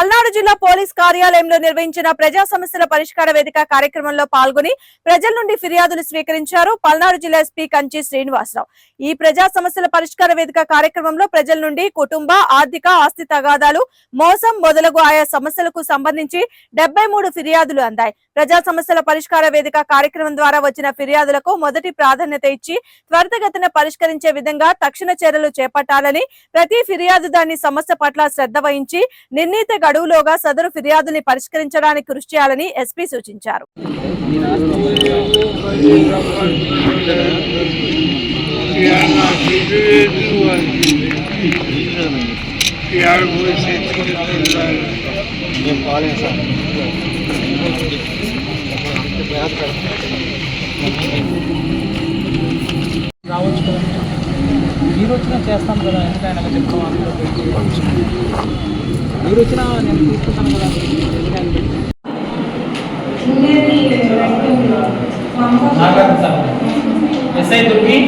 పల్నాడు జిల్లా పోలీస్ కార్యాలయంలో నిర్వహించిన ప్రజా సమస్యల పరిష్కార వేదిక కార్యక్రమంలో పాల్గొని ప్రజల నుండి ఫిర్యాదులు స్వీకరించారు పల్నాడు జిల్లా ఎస్పీ కంచి శ్రీనివాసరావు. ఈ ప్రజా సమస్యల పరిష్కార వేదిక కార్యక్రమంలో ప్రజల నుండి కుటుంబ ఆర్థిక ఆస్తి తగాదాలు మోసం మొదలగు ఆయా సమస్యలకు సంబంధించి డెబ్బై మూడు ఫిర్యాదులు అందాయి. ప్రజా సమస్యల పరిష్కార వేదిక కార్యక్రమం ద్వారా వచ్చిన ఫిర్యాదులకు మొదటి ప్రాధాన్యత ఇచ్చి త్వరితగతిన పరిష్కరించే విధంగా తక్షణ చర్యలు చేపట్టాలని ప్రతి ఫిర్యాదుదాని సమస్య పట్ల శ్రద్ధ వహించి నిర్ణీత గడువులోగా సదరు ఫిర్యాదుని పరిష్కరించడానికి కృషి చేయాలని ఎస్పీ సూచించారు. మేము మీరు వచ్చినా చేస్తాం కదా ఎందుకైనా చెప్తాం మీరు వచ్చినా నేను తీసుకుంటాను కదా ఎస్ఐ దుర్గి.